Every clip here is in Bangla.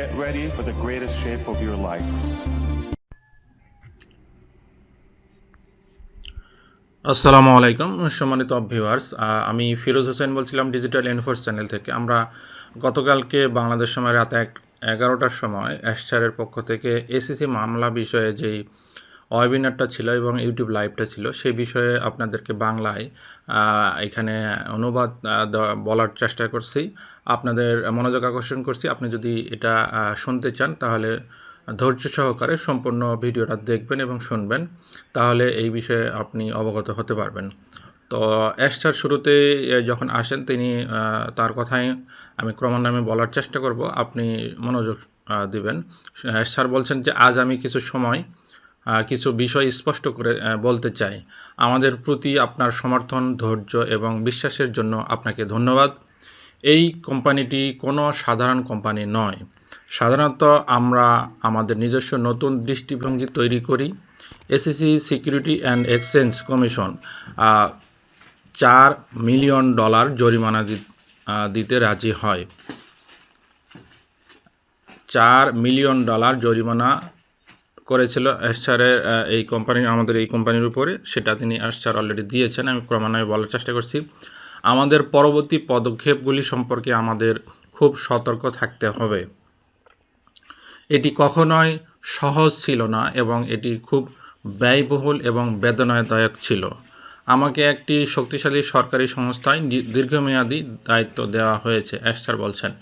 get ready for the greatest shape of your life. আসসালামু আলাইকুম, সম্মানিত ভিউয়ার্স আমি ফিরোজ হোসেন বলছিলাম ডিজিটাল ইনফোর্স চ্যানেল থেকে আমরা গতকালকে বাংলাদেশ সময় রাত এক এগারোটার সময় অ্যাস্টারের পক্ষ থেকে এসিসি মামলা বিষয়ে যেই ওয়েবিনারটা ছিল এবং ইউটিউব লাইভটা ছিল সেই বিষয়ে আপনাদেরকে বাংলায় এখানে অনুবাদ বলার চেষ্টা করছি। আপনাদের মনোযোগ আকর্ষণ করছি। আপনি যদি এটা শুনতে চান, তাহলে ধৈর্য সহকারে সম্পূর্ণ ভিডিওটা দেখবেন এবং শুনবেন। তাহলে এই বিষয়ে আপনি অবগত হতে পারবেন। তো অ্যাস্টার শুরুতে যখন আসেন, তিনি তার কথাই আমি ক্রমান্বয়ে বলার চেষ্টা করব। আপনি মনোযোগ দিবেন। স্যার বলছেন যে, আজ আমি কিছু সময় কিছু বিষয় স্পষ্ট করে বলতে চাই। আমাদের প্রতি আপনার সমর্থন, ধৈর্য এবং বিশ্বাসের জন্য আপনাকে ধন্যবাদ। এই কোম্পানিটি কোনো সাধারণ কোম্পানি নয়। সাধারণত আমরা আমাদের নিজস্ব নতুন দৃষ্টিভঙ্গি তৈরি করি। SEC security and exchange commission চার মিলিয়ন ডলার জরিমানা দিতে রাজি হয়। চার মিলিয়ন ডলার জরিমানা করেছিল অ্যাস্টারের আহ, এই কোম্পানি আমাদের এই কোম্পানির উপরে। সেটা তিনি অ্যাস্টার অলরেডি দিয়েছেন আমি ক্রমান্বয়ে বলার চেষ্টা করছি। আমাদের পরবর্তী পদক্ষেপগুলি সম্পর্কে আমাদের খুব সতর্ক থাকতে হবে। এটি কখনোই সহজ ছিল না এবং এটি খুব ব্যয়বহুল এবং বেদনাদায়ক ছিল। আমাকে একটি শক্তিশালী সরকারি সংস্থায় দীর্ঘমেয়াদী দায়িত্ব দেওয়া হয়েছে অ্যাস্টার বলছেন।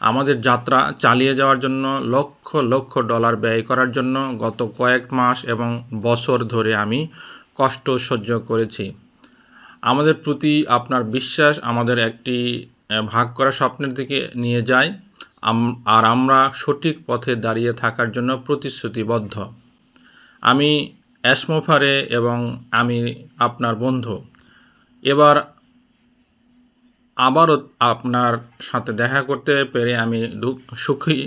আমাদের যাত্রা চালিয়ে যাওয়ার জন্য লক্ষ লক্ষ ডলার ব্যয় করার জন্য গত কয়েক মাস এবং বছর ধরে আমি কষ্ট সহ্য করেছি। আমাদের প্রতি আপনার বিশ্বাস, আমাদের একটি ভাগ করা স্বপ্নের দিকে নিয়ে যায়। আর আমরা সঠিক পথে দাঁড়িয়ে থাকার জন্য প্রতিশ্রুতিবদ্ধ। আমি অ্যাসমোফারে এবং আমি আপনার বন্ধু। এবার আবারও আপনার সাথে দেখা করতে পেরে আমি সুখী,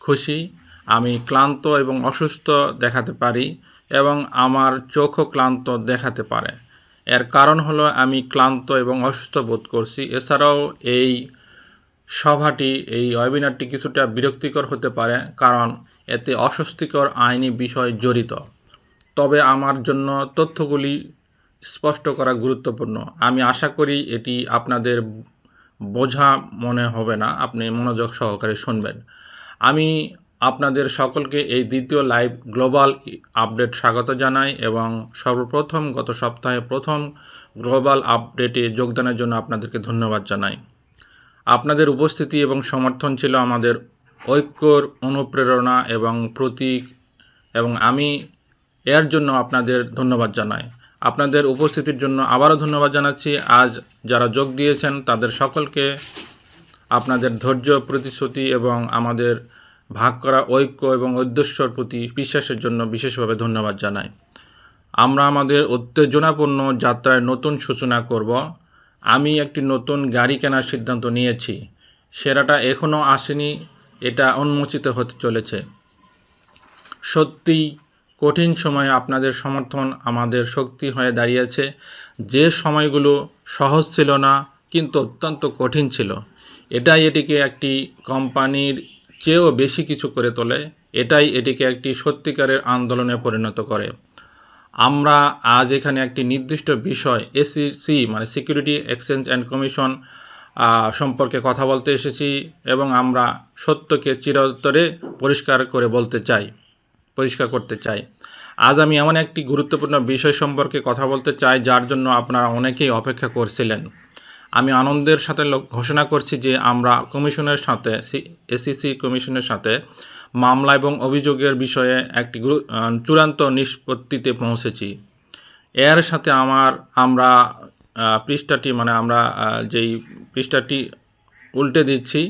খুশি। আমি ক্লান্ত এবং অসুস্থ দেখাতে পারি এবং আমার চোখও ক্লান্ত দেখাতে পারে। এর কারণ হলো আমি ক্লান্ত এবং অসুস্থ বোধ করছি। এছাড়াও এই সভাটি, এই ওয়েবিনারটি কিছুটা বিরক্তিকর হতে পারে কারণ এতে অস্বস্তিকর আইনি বিষয় জড়িত। তবে আমার জন্য তথ্যগুলি স্পষ্ট করা গুরুত্বপূর্ণ। আমি আশা করি এটি আপনাদের বোঝা মনে হবে না, আপনি মনোযোগ সহকারে শুনবেন। আমি আপনাদের সকলকে এই দ্বিতীয় লাইভ গ্লোবাল আপডেট স্বাগত জানাই এবং সর্বপ্রথম গত সপ্তাহে প্রথম গ্লোবাল আপডেটে যোগদানের জন্য আপনাদেরকে ধন্যবাদ জানাই। আপনাদের উপস্থিতি এবং সমর্থন ছিল আমাদের ঐক্যর অনুপ্রেরণা এবং প্রতীক এবং আমি এর জন্য আপনাদের ধন্যবাদ জানাই। আপনাদের উপস্থিতির জন্য আবারও ধন্যবাদ জানাচ্ছি। আজ যারা যোগ দিয়েছেন, তাদের সকলকে আপনাদের ধৈর্য, প্রতিশ্রুতি এবং আমাদের ভাগ করা ঐক্য এবং উদ্দেশ্যর প্রতি বিশ্বাসের জন্য বিশেষভাবে ধন্যবাদ জানাই। আমরা আমাদের উত্তেজনাপূর্ণ যাত্রায় নতুন সূচনা করব। আমি একটি নতুন গাড়ি কেনার সিদ্ধান্ত নিয়েছি। সেরাটা এখনও আসেনি, এটা উন্মোচিত হতে চলেছে। সত্যিই কঠিন সময়ে আপনাদের সমর্থন আমাদের শক্তি হয়ে দাঁড়িয়েছে। যে সময়গুলো সহজ ছিল না, কিন্তু অত্যন্ত কঠিন ছিল। এটাই এটিকে একটি কোম্পানির চেয়েও বেশি কিছু করে তোলে। এটাই এটিকে একটি সত্যিকারের আন্দোলনে পরিণত করে। আমরা আজ এখানে একটি নির্দিষ্ট বিষয় এসিসি মানে সিকিউরিটি এক্সচেঞ্জ অ্যান্ড কমিশন সম্পর্কে কথা বলতে এসেছি এবং আমরা সত্যকে চিরতরে পরিষ্কার করে বলতে চাই। পরিষ্কার করতে চাই। আজ আমি এমন একটি গুরুত্বপূর্ণ বিষয় সম্পর্কে কথা বলতে চাই, যার জন্য আপনারা অনেকেই অপেক্ষা করছিলেন। আমি আনন্দের সাথে ঘোষণা করছি যে আমরা কমিশনের সাথে এসিসি কমিশনের সাথে মামলা এবং অভিযোগের বিষয়ে একটি চূড়ান্ত নিষ্পত্তিতে পৌঁছেছি। এর সাথে আমার, আমরা পৃষ্ঠাটি মানে আমরা যেই পৃষ্ঠাটি উল্টে দিচ্ছি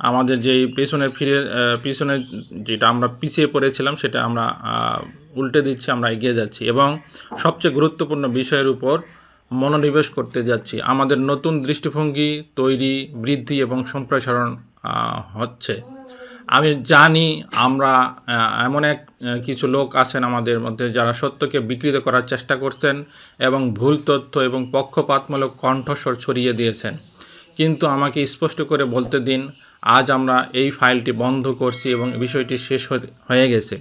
আমাদের যেই পেছনে ফিরে আহ, পিছনে যেটা আমরা পিছিয়ে পড়েছিলাম সেটা আমরা উল্টে দিচ্ছি আমরা এগিয়ে যাচ্ছি। এবং সবচেয়ে গুরুত্বপূর্ণ বিষয়ের উপর মনোনিবেশ করতে যাচ্ছি। আমাদের নতুন দৃষ্টিভঙ্গি তৈরি বৃদ্ধি এবং সম্প্রসারণ হচ্ছে। আমি জানি আমরা এমন এক কিছু লোক আছেন আমাদের মধ্যে যারা সত্যকে বিকৃত করার চেষ্টা করছেন এবং ভুল তথ্য এবং পক্ষপাতমূলক কণ্ঠস্বর ছড়িয়ে দিয়েছেন। কিন্তু আমাকে স্পষ্ট করে বলতে দিন আজ আমরা এই ফাইলটি বন্ধ করছি এবং বিষয়টি শেষ হয়ে গেছে।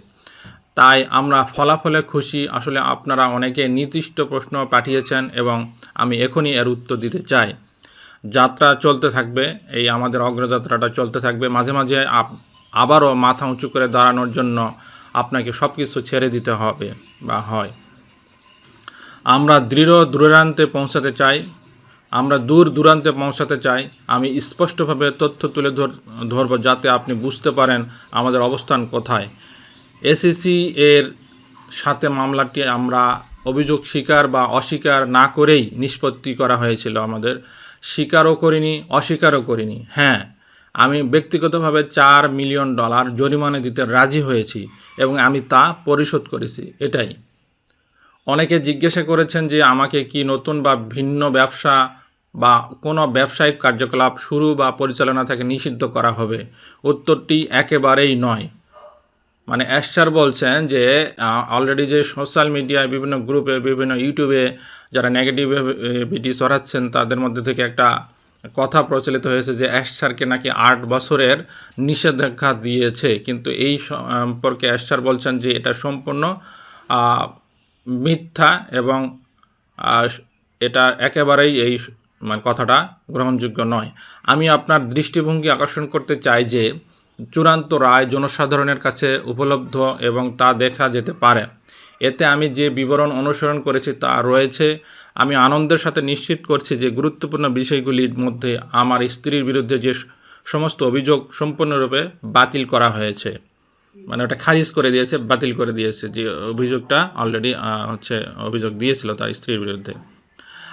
তাই আমরা ফলাফলে খুশি। আসলে আপনারা অনেকে নির্দিষ্ট প্রশ্ন পাঠিয়েছেন এবং আমি এখনই এর উত্তর দিতে চাই। যাত্রা চলতে থাকবে, এই আমাদের অগ্রযাত্রাটা চলতে থাকবে। মাঝে মাঝে আবারও মাথা উঁচু করে দাঁড়ানোর জন্য আপনাকে সব কিছু ছেড়ে দিতে হবে বা হয়। আমরা দৃঢ় দূরান্তে পৌঁছাতে চাই। আমরা দূর দূরান্তে পৌঁছাতে চাই। আমি স্পষ্টভাবে তথ্য তুলে ধর, ধরব যাতে আপনি বুঝতে পারেন আমাদের অবস্থান কোথায়। এসিসি এর সাথে মামলাটি আমরা অভিযোগ স্বীকার বা অস্বীকার না করেই নিষ্পত্তি করা হয়েছিল আমাদের। স্বীকারও করিনি, অস্বীকারও করিনি। হ্যাঁ আমি ব্যক্তিগতভাবে চার মিলিয়ন ডলার জরিমানা দিতে রাজি হয়েছি এবং আমি তা পরিশোধ করেছি, এটাই। অনেকে জিজ্ঞাসা করেছেন যে আমাকে কি নতুন বা ভিন্ন ব্যবসা বা কোনো ব্যবসায়িক কার্যকলাপ শুরু বা পরিচালনা থেকে নিষিদ্ধ করা হবে। উত্তরটি একেবারেই নয়। মানে অ্যাস্টার বলছেন যে অলরেডি যে সোশ্যাল মিডিয়ায় বিভিন্ন গ্রুপে বিভিন্ন ইউটিউবে যারা নেগেটিভ ভিডিও ছড়াচ্ছেন, তাদের মধ্যে থেকে একটা কথা প্রচলিত হয়েছে যে অ্যাস্টারকে নাকি আট বছরের নিষেধাজ্ঞা দিয়েছে। কিন্তু এই সম্পর্কে অ্যাস্টার বলছেন যে, এটা সম্পূর্ণ মিথ্যা এবং এটা একেবারেই এই মানে কথাটা গ্রহণযোগ্য নয়। আমি আপনার দৃষ্টিভঙ্গি আকর্ষণ করতে চাই যে, চূড়ান্ত রায় জনসাধারণের কাছে উপলব্ধ এবং তা দেখা যেতে পারে। এতে আমি যে বিবরণ অনুসরণ করেছি তা রয়েছে। আমি আনন্দের সাথে নিশ্চিত করছি যে, গুরুত্বপূর্ণ বিষয়গুলির মধ্যে আমার স্ত্রীর বিরুদ্ধে যে সমস্ত অভিযোগ সম্পূর্ণরূপে বাতিল করা হয়েছে। মানে ওটা খারিজ করে দিয়েছে, বাতিল করে দিয়েছে যে অভিযোগটা অলরেডি হচ্ছে অভিযোগ দিয়েছিল তার স্ত্রীর বিরুদ্ধে।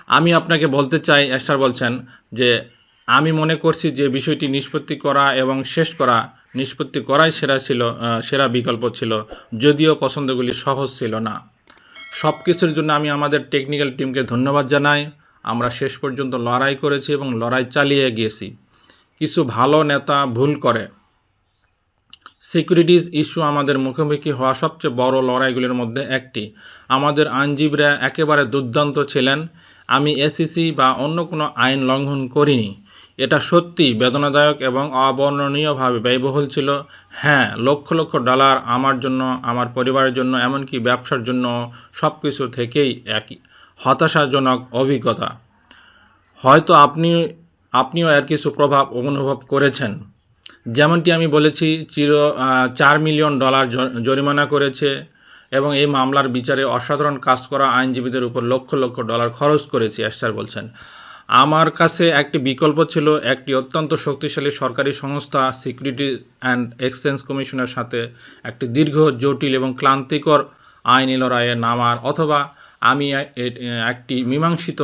আমি আপনাকে বলতে চাই, এস্টার বলছেন, যে আমি মনে করছি যে বিষয়টি নিষ্পত্তি করা এবং শেষ করা, নিষ্পত্তি করাই সেরা ছিল সেরা বিকল্প ছিল, যদিও পছন্দগুলি সহজ ছিল না। সব কিছুর জন্য আমি আমাদের টেকনিক্যাল টিমকে ধন্যবাদ জানাই। আমরা শেষ পর্যন্ত লড়াই করেছি এবং লড়াই চালিয়ে গিয়েছি। কিছু ভালো নেতা ভুল করে। সিকিউরিটিজ ইস্যু আমাদের মুখোমুখি হওয়া সবচেয়ে বড় লড়াইগুলির মধ্যে একটি। আমাদের আইনজীবীরা একেবারে দুর্দান্ত ছিলেন। আমি এসিসি বা অন্য কোনো আইন লঙ্ঘন করিনি। এটা সত্যি বেদনাদায়ক এবং অবর্ণনীয়ভাবে ব্যয়বহুল ছিল। হ্যাঁ লক্ষ লক্ষ ডলার আমার জন্য, আমার পরিবারের জন্য, এমনকি ব্যবসার জন্য সব কিছু থেকেই একই হতাশাজনক অভিজ্ঞতা। হয়তো আপনি, আপনিও এর কিছু প্রভাব অনুভব করেছেন। যেমনটি আমি বলেছি, চির চার মিলিয়ন ডলার জরিমানা করেছে। এবং এই মামলার বিচারে অসাধারণ কাজ করা আইনজীবীদের উপর লক্ষ লক্ষ ডলার খরচ করেছি অ্যাস্টার বলছেন। আমার কাছে একটি বিকল্প ছিল, একটি অত্যন্ত শক্তিশালী সরকারি সংস্থা, সিকিউরিটি অ্যান্ড এক্সচেঞ্জ কমিশনের সাথে একটি দীর্ঘ, জটিল এবং ক্লান্তিকর আইনি লড়াইয়ে নামার অথবা আমি একটি মীমাংসিত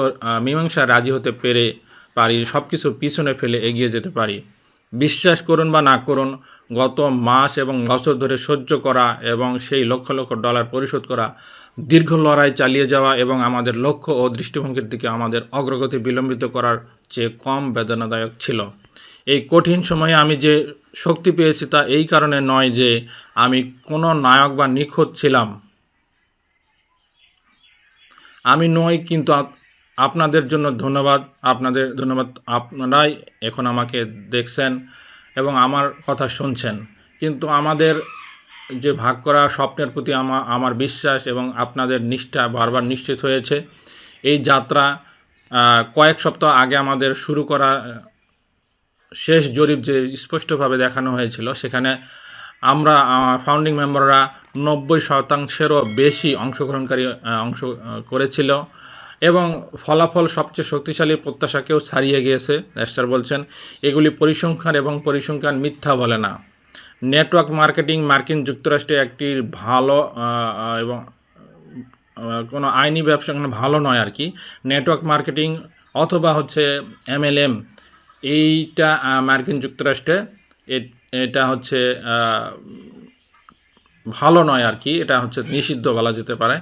মীমাংসায় রাজি হতে পেরে পারি সব কিছু পিছনে ফেলে এগিয়ে যেতে পারি। বিশ্বাস করুন বা না করুন, গত মাস এবং বছর ধরে সহ্য করা এবং সেই লক্ষ লক্ষ ডলার পরিশোধ করা, দীর্ঘ লড়াই চালিয়ে যাওয়া এবং আমাদের লক্ষ্য ও দৃষ্টিভঙ্গির দিকে আমাদের অগ্রগতি বিলম্বিত করার চেয়ে কম বেদনাদায়ক ছিল। এই কঠিন সময়ে আমি যে শক্তি পেয়েছি তা এই কারণে নয় যে আমি কোনো নায়ক বা নিখোঁজ ছিলাম। আমি নই কিন্তু আপনাদের জন্য ধন্যবাদ, আপনাদের ধন্যবাদ আপনারাই এখন আমাকে দেখছেন এবং আমার কথা শুনছেন। কিন্তু আমাদের যে ভাগ করা স্বপ্নের প্রতি আমার আমার বিশ্বাস এবং আপনাদের নিষ্ঠা বারবার নিশ্চিত হয়েছে। এই যাত্রা কয়েক সপ্তাহ আগে আমাদের শুরু করা, শেষ জরিপ যে স্পষ্টভাবে দেখানো হয়েছিল, সেখানে আমরা ফাউন্ডিং মেম্বাররা নব্বই শতাংশেরও বেশি অংশগ্রহণকারী অংশ করেছিল। এবং ফলাফল সবচেয়ে শক্তিশালী প্রত্যাশাকেও ছাড়িয়ে গিয়েছে। অ্যাস্টার বলছেন, এগুলি পরিসংখ্যান এবং পরিসংখ্যান মিথ্যা বলে না। নেটওয়ার্ক মার্কেটিং মার্কিন যুক্তরাষ্ট্রে একটি ভালো এবং কোনো আইনি ব্যবসা কোনো ভালো নয় আর কি। নেটওয়ার্ক মার্কেটিং অথবা হচ্ছে এমএলএম, এইটা মার্কিন যুক্তরাষ্ট্রে, এটা হচ্ছে ভালো নয় আর কি, এটা হচ্ছে নিষিদ্ধ বলা যেতে পারে।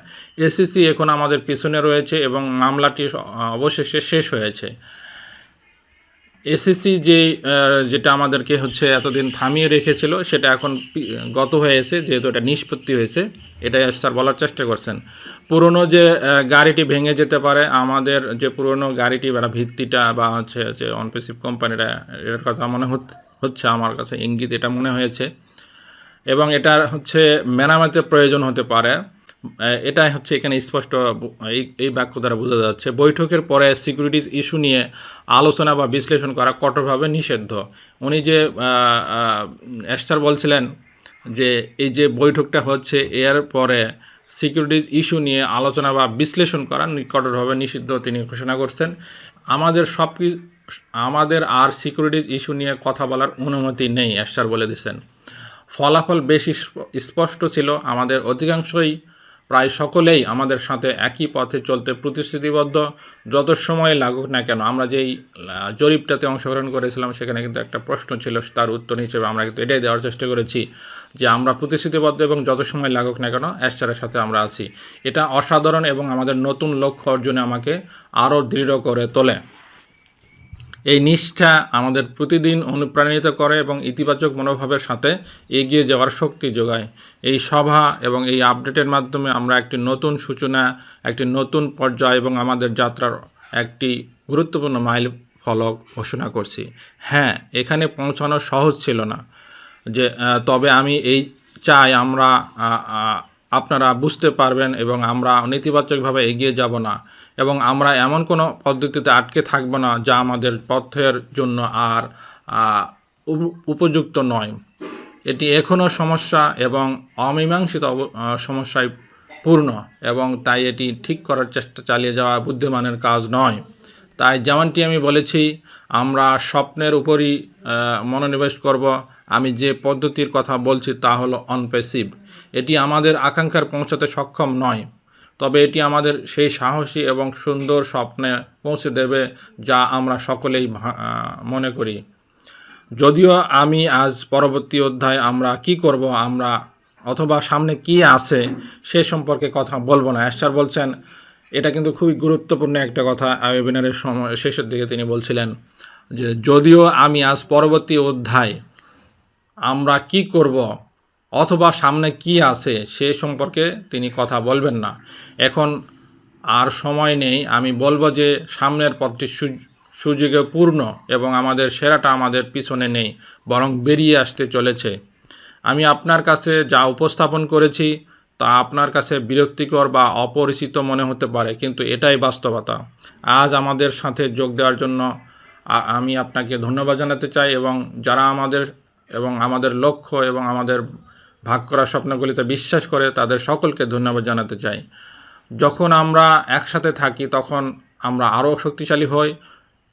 এসিসি এখন আমাদের পিছনে রয়েছে এবং মামলাটি অবশেষে শেষ হয়েছে। এসিসি যে যেটা আমাদেরকে হচ্ছে এতদিন থামিয়ে রেখেছিল, সেটা এখন গত হয়েছে, যেহেতু এটা নিষ্পত্তি হয়েছে, এটাই স্যার বলার চেষ্টা করছেন। পুরনো যে গাড়িটি ভেঙে যেতে পারে, আমাদের যে পুরনো গাড়িটি বা ভিত্তিটা বা হচ্ছে যে অনপেসিভ কোম্পানিটা এর কথা মনে হচ্ছে আমার কাছে ইঙ্গিত, এটা মনে হয়েছে। এবং এটার হচ্ছে মেরামতের প্রয়োজন হতে পারে। এটাই হচ্ছে এখানে স্পষ্ট এই এই বাক্য দ্বারা বোঝা যাচ্ছে। বৈঠকের পরে সিকিউরিটিজ ইস্যু নিয়ে আলোচনা বা বিশ্লেষণ করা কঠোরভাবে নিষিদ্ধ। উনি যে এস্টার বলছিলেন যে, এই যে বৈঠকটা হচ্ছে, এর পরে সিকিউরিটিজ ইস্যু নিয়ে আলোচনা বা বিশ্লেষণ করা কঠোরভাবে নিষিদ্ধ তিনি ঘোষণা করছেন। আমাদের সব আমাদের আর সিকিউরিটিজ ইস্যু নিয়ে কথা বলার অনুমতি নেই, এস্টার বলে দিয়েছেন ফলাফল বেশ স্প- স্পষ্ট ছিল। আমাদের অধিকাংশই, প্রায় সকলেই আমাদের সাথে একই পথে চলতে প্রতিশ্রুতিবদ্ধ। যত সময় লাগুক না কেন, আমরা যেই জরিপটাতে অংশগ্রহণ করেছিলাম, সেখানে কিন্তু একটা প্রশ্ন ছিল, তার উত্তর হিসেবে আমরা কিন্তু এটাই দেওয়ার চেষ্টা করেছি যে আমরা প্রতিশ্রুতিবদ্ধ এবং যত সময় লাগুক না কেন অ্যাস্টারের সাথে আমরা আছি। এটা অসাধারণ এবং আমাদের নতুন লক্ষ্য অর্জনে আমাকে আরও দৃঢ় করে তোলে। এই নিষ্ঠা আমাদের প্রতিদিন অনুপ্রাণিত করে এবং ইতিবাচক মনোভাবের সাথে এগিয়ে যাওয়ার শক্তি যোগায়। এই সভা এবং এই আপডেটের মাধ্যমে আমরা একটি নতুন সূচনা, একটি নতুন পর্যায় এবং আমাদের যাত্রার একটি গুরুত্বপূর্ণ মাইল ফলক ঘোষণা করছি। হ্যাঁ এখানে পৌঁছানো সহজ ছিল না যে তবে আমি এই চাই আমরা আপনারা বুঝতে পারবেন এবং আমরা নেতিবাচকভাবে এগিয়ে যাব না এবং আমরা এমন কোনো পদ্ধতিতে আটকে থাকব না যা আমাদের পথের জন্য আর উপযুক্ত নয়। এটি এখনও সমস্যা এবং অমীমাংসিত সমস্যায় পূর্ণ এবং তাই এটি ঠিক করার চেষ্টা চালিয়ে যাওয়া বুদ্ধিমানের কাজ নয়। তাই যেমনটি আমি বলেছি, আমরা স্বপ্নের উপরই মনোনিবেশ করব আমি যে পদ্ধতির কথা বলছি তা হলো অনপেসিভ এটি আমাদের আকাঙ্ক্ষার পৌঁছাতে সক্ষম নয়, তবে এটি আমাদের সেই সাহসী এবং সুন্দর স্বপ্নে পৌঁছে দেবে যা আমরা সকলেই মনে করি। যদিও আমি আজ পরবর্তী অধ্যায় আমরা কি করব, আমরা অথবা সামনে কি আছে সে সম্পর্কে কথা বলব না। অ্যাস্টার বলছেন, এটা কিন্তু খুবই গুরুত্বপূর্ণ একটা কথা ওয়েবিনারের সময় শেষের দিকে তিনি বলছিলেন যে, যদিও আমি আজ পরবর্তী অধ্যায় আমরা কি করব? অথবা সামনে কি আছে? সে সম্পর্কে তিনি কথা বলবেন না। এখন আর সময় নেই। আমি বলব যে সামনের পথটি সুযোগে পূর্ণ এবং আমাদের সেরাটা আমাদের পিছনে নেই, বরং বেরিয়ে আসতে চলেছে। আমি আপনার কাছে যা উপস্থাপন করেছি, তা আপনার কাছে বিরক্তিকর বা অপরিচিত মনে হতে পারে, কিন্তু এটাই বাস্তবতা। আজ আমাদের সাথে যোগ দেওয়ার জন্য আমি আপনাকে ধন্যবাদ জানাতে চাই এবং যারা আমাদের এবং আমাদের লক্ষ্য এবং আমাদের ভাগ করা স্বপ্নগুলিতে বিশ্বাস করে তাদের সকলকে ধন্যবাদ জানাতে চাই। যখন আমরা একসাথে থাকি, তখন আমরা আরও শক্তিশালী হই।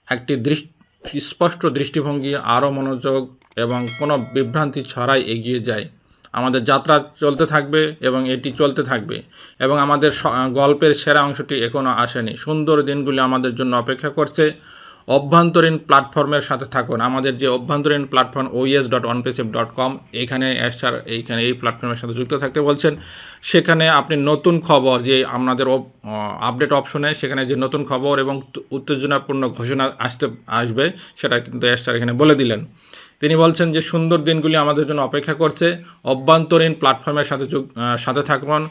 একটি দৃষ্টি, স্পষ্ট দৃষ্টিভঙ্গি, আরও মনোযোগ এবং কোনো বিভ্রান্তি ছাড়াই এগিয়ে যায় আমাদের যাত্রা চলতে থাকবে এবং এটি চলতে থাকবে এবং আমাদের গল্পের সেরা অংশটি এখনও আসেনি। সুন্দর দিনগুলি আমাদের জন্য অপেক্ষা করছে। অভ্যন্তরীণ প্ল্যাটফর্মের সাথে থাকুন। আমাদের যে অভ্যন্তরীণ platform OES dot onpassive dot com এইখানে অ্যাস্টার এইখানে এই প্ল্যাটফর্মের সাথে যুক্ত থাকতে বলছেন। সেখানে আপনি নতুন খবর যে আপনাদের আপডেট অপশনে সেখানে যে নতুন খবর এবং উত্তেজনাপূর্ণ ঘোষণা আসতে, আসবে, সেটা কিন্তু অ্যাস্টার এখানে বলে দিলেন। তিনি বলছেন যে সুন্দর দিনগুলি আমাদের জন্য অপেক্ষা করছে। অভ্যন্তরীণ প্ল্যাটফর্মের সাথে সাথে থাকুন,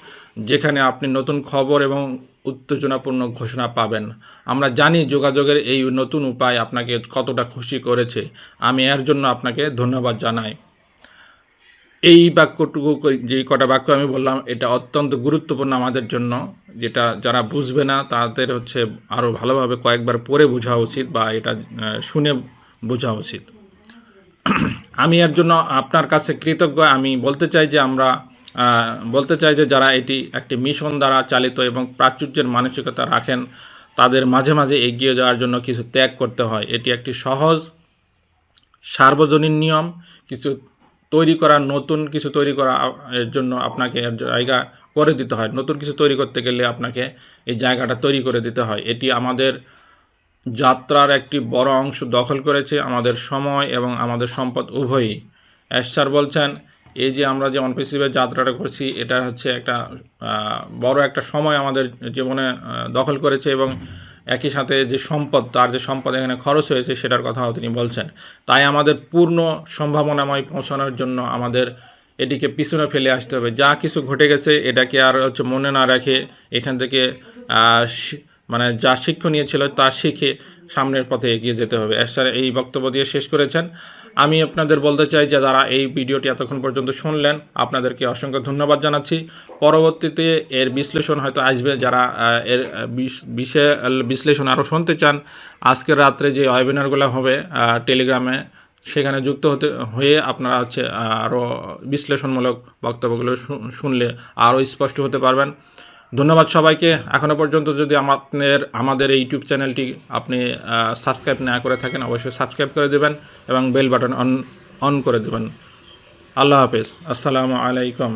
যেখানে আপনি নতুন খবর এবং উত্তেজনাপূর্ণ ঘোষণা পাবেন। আমরা জানি যোগাযোগের এই নতুন উপায় আপনাকে কতটা খুশি করেছে। আমি এর জন্য আপনাকে ধন্যবাদ জানাই। এই বাক্যটুকু যে কটা বাক্য আমি বললাম, এটা অত্যন্ত গুরুত্বপূর্ণ আমাদের জন্য, যেটা যারা বুঝবে না, তাদের হচ্ছে আরও ভালোভাবে কয়েকবার পড়ে বোঝা উচিত বা এটা শুনে বোঝা উচিত। আমি এর জন্য আপনার কাছে কৃতজ্ঞ। আমি বলতে চাই যে আমরা বলতে চাই যে যারা এটি একটি মিশন দ্বারা চালিত এবং প্রাচুর্যের মানসিকতা রাখেন, তাদের মাঝে মাঝে এগিয়ে যাওয়ার জন্য কিছু ত্যাগ করতে হয়। এটি একটি সহজ, সার্বজনীন নিয়ম। কিছু তৈরি করা, নতুন কিছু তৈরি করা এর জন্য আপনাকে জায়গা করে দিতে হয়। নতুন কিছু তৈরি করতে গেলে আপনাকে এই জায়গাটা তৈরি করে দিতে হয়। এটি আমাদের যাত্রার একটি বড় অংশ দখল করেছে। আমাদের সময় এবং আমাদের সম্পদ উভয়ই। অ্যাশার বলছেন এই যে আমরা যে অনপেসিভের যাত্রাটা করছি, এটা হচ্ছে একটা বড় একটা সময় আমাদের জীবনে দখল করেছে এবং একই সাথে যে সম্পদ, তার যে সম্পদ এখানে খরচ হয়েছে সেটার কথাও তিনি বলছেন। তাই আমাদের পূর্ণ সম্ভাবনাময় পৌঁছানোর জন্য আমাদের এটিকে পিছনে ফেলে আসতে হবে। যা কিছু ঘটে গেছে, এটাকে আর হচ্ছে মনে না রেখে এখান থেকে মানে যা শিক্ষণীয় ছিল তা শিখে সামনের পথে এগিয়ে যেতে হবে। এসার এই বক্তব্য দিয়ে শেষ করেছেন। আমি আপনাদের বলতে চাই যে যারা এই ভিডিওটি এতক্ষণ পর্যন্ত শুনলেন, আপনাদেরকে অসংখ্য ধন্যবাদ জানাচ্ছি। পরবর্তীতে এর বিশ্লেষণ হয়তো আসবে, যারা এর বিষয়ে বিশ্লেষণ আরও শুনতে চান, আজকের রাত্রে যে ওয়েবিনারগুলো হবে টেলিগ্রামে, সেখানে যুক্ত হতে, হয়ে আপনারা হচ্ছে আরও বিশ্লেষণমূলক বক্তব্যগুলো শুনলে আরও স্পষ্ট হতে পারবেন। ধন্যবাদ সবাইকে। এখনও পর্যন্ত যদি আমাদের আমাদের এই ইউটিউব চ্যানেলটি আপনি সাবস্ক্রাইব না করে থাকেন, অবশ্যই সাবস্ক্রাইব করে দেবেন এবং বেল বাটন অন অন করে দেবেন। আল্লাহ হাফেজ। আসসালামু আলাইকুম।